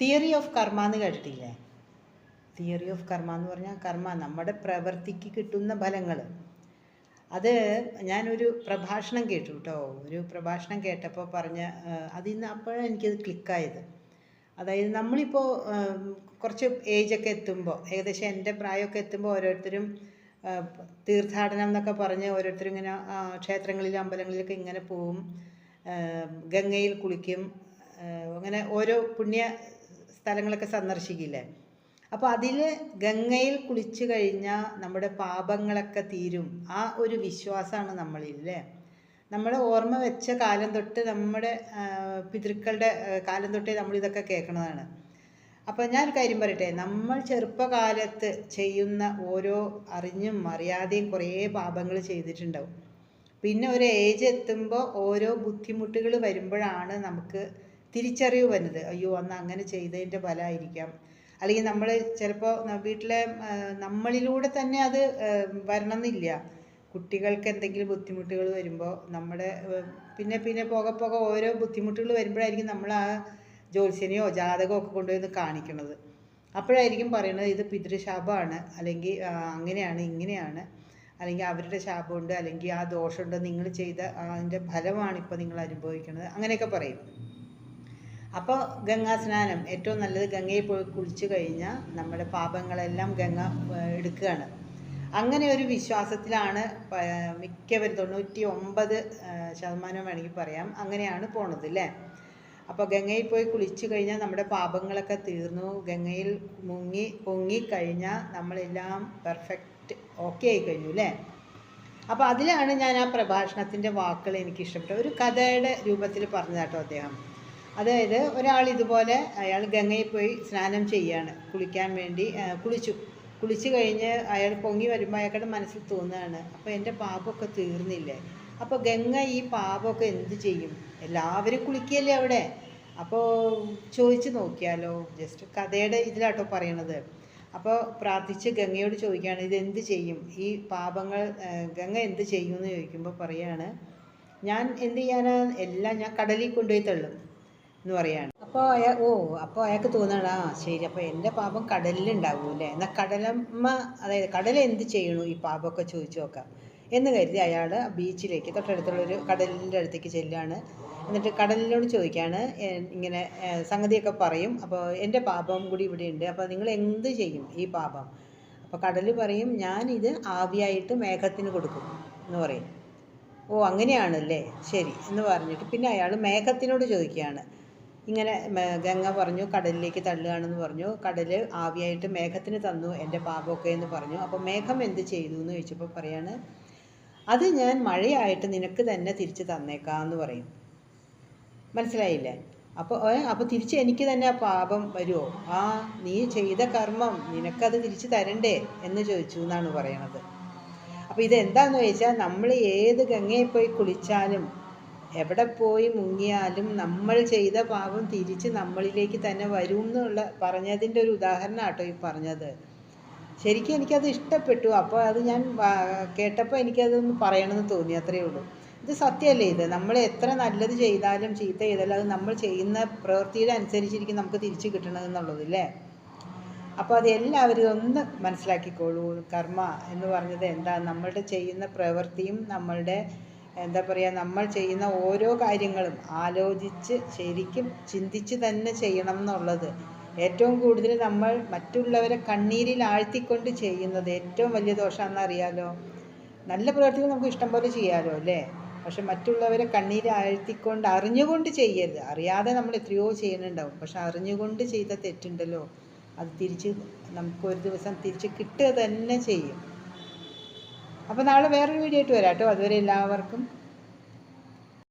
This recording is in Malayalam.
തിയറി ഓഫ് കർമ്മ എന്ന് കേട്ടിട്ടില്ലേ? തിയറി ഓഫ് കർമ്മ എന്ന് പറഞ്ഞാൽ കർമ്മ നമ്മുടെ പ്രവൃത്തിക്ക് കിട്ടുന്ന ഫലങ്ങൾ. അത് ഞാനൊരു പ്രഭാഷണം കേട്ടു കേട്ടോ. ഒരു പ്രഭാഷണം കേട്ടപ്പോൾ പറഞ്ഞ അതിൽ നിന്ന് അപ്പോഴാണ് എനിക്കത് ക്ലിക്കായത് അതായത് നമ്മളിപ്പോൾ കുറച്ച് ഏജൊക്കെ എത്തുമ്പോൾ ഏകദേശം എന്റെ പ്രായമൊക്കെ എത്തുമ്പോൾ ഓരോരുത്തരും തീർത്ഥാടനം എന്നൊക്കെ പറഞ്ഞ് ഓരോരുത്തരും ഇങ്ങനെ ക്ഷേത്രങ്ങളിലും അമ്പലങ്ങളിലൊക്കെ ഇങ്ങനെ പോവും. ഗംഗയിൽ കുളിക്കും. അങ്ങനെ ഓരോ പുണ്യ സ്ഥലങ്ങളൊക്കെ സന്ദർശിക്കില്ലേ? അപ്പോൾ അതിൽ ഗംഗയിൽ കുളിച്ചു കഴിഞ്ഞാൽ നമ്മുടെ പാപങ്ങളൊക്കെ തീരും. ആ ഒരു വിശ്വാസമാണ് നമ്മളില്ലേ? നമ്മുടെ ഓർമ്മ വെച്ച കാലം തൊട്ട് നമ്മുടെ പിതൃക്കളുടെ കാലം തൊട്ടേ നമ്മളിതൊക്കെ കേൾക്കുന്നതാണ് അപ്പോൾ ഞാൻ കാര്യം പറയട്ടെ? നമ്മൾ ചെറുപ്പകാലത്ത് ചെയ്യുന്ന ഓരോ അറിഞ്ഞും അറിയാതെയും കുറേ പാപങ്ങൾ ചെയ്തിട്ടുണ്ടാവും. പിന്നെ ഒരു ഏജ് എത്തുമ്പോൾ ഓരോ ബുദ്ധിമുട്ടുകൾ വരുമ്പോഴാണ് നമുക്ക് തിരിച്ചറിവ് വരുന്നത് അയ്യോ അന്ന് അങ്ങനെ ചെയ്തതിന്റെ ഫലമായിരിക്കാം അല്ലെങ്കിൽ നമ്മൾ ചിലപ്പോൾ വീട്ടിലെ നമ്മളിലൂടെ തന്നെ അത് വരണം വരണമെന്നില്ല. കുട്ടികൾക്ക് എന്തെങ്കിലും ബുദ്ധിമുട്ടുകൾ വരുമ്പോൾ നമ്മുടെ പിന്നെ പിന്നെ പോകെ പോകെ ഓരോ ബുദ്ധിമുട്ടുകൾ വരുമ്പോഴായിരിക്കും നമ്മൾ ആ ജ്യോത്സ്യനെയോ ജാതകമോ ഒക്കെ കൊണ്ടുവന്ന് കാണിക്കുന്നത് അപ്പോഴായിരിക്കും പറയുന്നത് ഇത് പിതൃശാപമാണ്. അല്ലെങ്കിൽ അങ്ങനെയാണ് ഇങ്ങനെയാണ്. അല്ലെങ്കിൽ അവരുടെ ശാപമുണ്ട്. അല്ലെങ്കിൽ ആ ദോഷമുണ്ട്. നിങ്ങൾ ചെയ്ത അതിന്റെ ഫലമാണ് ഇപ്പോൾ നിങ്ങൾ അനുഭവിക്കുന്നത് അങ്ങനെയൊക്കെ പറയും. അപ്പോൾ ഗംഗാ സ്നാനം ഏറ്റവും നല്ലത് ഗംഗയിൽ പോയി കുളിച്ചു കഴിഞ്ഞാൽ നമ്മുടെ പാപങ്ങളെല്ലാം ഗംഗ എടുക്കുകയാണ്. അങ്ങനെ ഒരു വിശ്വാസത്തിലാണ് മിക്കവരും തൊണ്ണൂറ്റി ഒമ്പത് ശതമാനം വേണമെങ്കിൽ പറയാം അങ്ങനെയാണ് പോണത് അല്ലേ അപ്പോൾ ഗംഗയിൽ പോയി കുളിച്ചു കഴിഞ്ഞാൽ നമ്മുടെ പാപങ്ങളൊക്കെ തീർന്നു ഗംഗയിൽ മുങ്ങി പൊങ്ങി കഴിഞ്ഞാൽ നമ്മളെല്ലാം പെർഫെക്റ്റ് ഓക്കെ ആയി കഴിഞ്ഞു അല്ലേ അപ്പോൾ അതിലാണ് ഞാൻ ആ പ്രഭാഷണത്തിന്റെ വാക്കുകൾ എനിക്ക് ഇഷ്ടപ്പെട്ടത് ഒരു കഥയുടെ രൂപത്തിൽ പറഞ്ഞതാട്ടോ അദ്ദേഹം. അതായത് ഒരാൾ ഇതുപോലെ അയാൾ ഗംഗയിൽ പോയി സ്നാനം ചെയ്യാണ്. കുളിക്കാൻ വേണ്ടി കുളിച്ചു. കുളിച്ചു കഴിഞ്ഞ് അയാൾ പൊങ്ങി വരുമ്പോൾ അയാളുടെ മനസ്സിൽ തോന്നുകയാണ് അപ്പോൾ എന്റെ പാപമൊക്കെ തീർന്നില്ലേ? അപ്പോൾ ഗംഗ ഈ പാപമൊക്കെ എന്ത് ചെയ്യും? എല്ലാവരും കുളിക്കുകയല്ലേ അവിടെ? അപ്പോൾ ചോദിച്ചു നോക്കിയാലോ ജസ്റ്റ് കഥയുടെ ഇതിലാട്ടോ പറയണത്. അപ്പോൾ പ്രാർത്ഥിച്ച് ഗംഗയോട് ചോദിക്കുകയാണ് ഇത് എന്ത് ചെയ്യും? ഈ പാപങ്ങൾ ഗംഗ എന്ത് ചെയ്യും എന്ന് ചോദിക്കുമ്പോൾ പറയാണ് ഞാൻ എന്ത് ചെയ്യാനാണ് എല്ലാം ഞാൻ കടലിൽ കൊണ്ടുപോയി തള്ളും. എന്ന് പറയാണ്. അപ്പോൾ അയാ ഓ അപ്പോൾ അയാൾക്ക് തോന്നണം ആ ശരി അപ്പോൾ എന്റെ പാപം കടലിലുണ്ടാവും അല്ലേ എന്നാൽ കടലമ്മ അതായത് കടൽ എന്ത് ചെയ്യണു ഈ പാപമൊക്കെ ചോദിച്ചു നോക്കാം. എന്ന് കരുതി അയാൾ ബീച്ചിലേക്ക് തൊട്ടടുത്തുള്ള ഒരു കടലിന്റെ അടുത്തേക്ക് ചെല്ലുകയാണ് എന്നിട്ട് കടലിനോട് ചോദിക്കുകയാണ് ഇങ്ങനെ സംഗതിയൊക്കെ പറയും. അപ്പോൾ എന്റെ പാപം കൂടി ഇവിടെ ഉണ്ട് അപ്പോൾ നിങ്ങൾ എന്ത് ചെയ്യും ഈ പാപം? അപ്പോൾ കടൽ പറയും ഞാനിത് ആവിയായിട്ട് മേഘത്തിന് കൊടുക്കും എന്ന് പറയും. ഓ അങ്ങനെയാണല്ലേ? ശരി എന്ന് പറഞ്ഞിട്ട് പിന്നെ അയാൾ മേഘത്തിനോട് ചോദിക്കുകയാണ്. ഇങ്ങനെ ഗംഗ പറഞ്ഞു കടലിലേക്ക് തള്ളുകയാണെന്ന് പറഞ്ഞു. കടൽ ആവിയായിട്ട് മേഘത്തിന് തന്നു എന്റെ പാപമൊക്കെ എന്ന് പറഞ്ഞു. അപ്പോൾ മേഘം എന്ത് ചെയ്തു എന്ന് ചോദിച്ചപ്പോൾ പറയാണ് അത് ഞാൻ മഴയായിട്ട് നിനക്ക് തന്നെ തിരിച്ച് തന്നേക്കാന്ന് പറയും. മനസ്സിലായില്ലേ? അപ്പോൾ അപ്പോൾ തിരിച്ച് എനിക്ക് തന്നെ ആ പാപം വരുമോ? ആ നീ ചെയ്ത കർമ്മം നിനക്കത് തിരിച്ച് തരണ്ടേ എന്ന് ചോദിച്ചു എന്നാണ് പറയണത്. അപ്പോൾ ഇതെന്താണെന്ന് ചോദിച്ചാൽ നമ്മൾ ഏത് ഗംഗയിൽ പോയി കുളിച്ചാലും എവിടെ പോയി മുങ്ങിയാലും നമ്മൾ ചെയ്ത പാപം തിരിച്ച് നമ്മളിലേക്ക് തന്നെ വരും എന്നുള്ള പറഞ്ഞതിന്റെ ഒരു ഉദാഹരണം ആട്ടോ ഈ പറഞ്ഞത്. ശരിക്കും എനിക്കത് ഇഷ്ടപ്പെട്ടു. അപ്പോൾ അത് ഞാൻ കേട്ടപ്പോൾ എനിക്കതൊന്ന് പറയണമെന്ന് തോന്നി അത്രയേ ഉള്ളൂ. ഇത് സത്യമല്ലേ ഇത്? നമ്മൾ എത്ര നല്ലത് ചെയ്താലും ചീത്ത ചെയ്താലും അത് നമ്മൾ ചെയ്യുന്ന പ്രവൃത്തിയുടെ അനുസരിച്ചിരിക്കും നമുക്ക് തിരിച്ച് കിട്ടണമെന്നുള്ളത് അല്ലേ അപ്പോൾ അത് എല്ലാവരും ഒന്ന് മനസ്സിലാക്കിക്കോളൂ. കർമ്മ എന്ന് പറഞ്ഞത് എന്താ? നമ്മളുടെ ചെയ്യുന്ന പ്രവൃത്തിയും നമ്മളുടെ എന്താ പറയുക നമ്മൾ ചെയ്യുന്ന ഓരോ കാര്യങ്ങളും ആലോചിച്ച് ശരിക്കും ചിന്തിച്ച് തന്നെ ചെയ്യണം എന്നുള്ളത്. ഏറ്റവും കൂടുതൽ നമ്മൾ മറ്റുള്ളവരെ കണ്ണീരിൽ ആഴ്ത്തിക്കൊണ്ട് ചെയ്യുന്നത് ഏറ്റവും വലിയ ദോഷമാണെന്ന് അറിയാലോ? നല്ല പ്രവർത്തികൾ നമുക്ക് ഇഷ്ടം പോലെ ചെയ്യാലോ അല്ലേ? പക്ഷെ മറ്റുള്ളവരെ കണ്ണീരിൽ ആഴ്ത്തിക്കൊണ്ട് അറിഞ്ഞുകൊണ്ട് ചെയ്യരുത്. അറിയാതെ നമ്മൾ എത്രയോ ചെയ്യുന്നുണ്ടാവും. പക്ഷെ അറിഞ്ഞുകൊണ്ട് ചെയ്ത തെറ്റുണ്ടല്ലോ. അത് തിരിച്ച് നമുക്ക് ഒരു ദിവസം തിരിച്ച് കിട്ടുക തന്നെ ചെയ്യും. അപ്പോൾ നാളെ വേറൊരു വീഡിയോ ആയിട്ട് വരാം കേട്ടോ അതുവരെ എല്ലാവർക്കും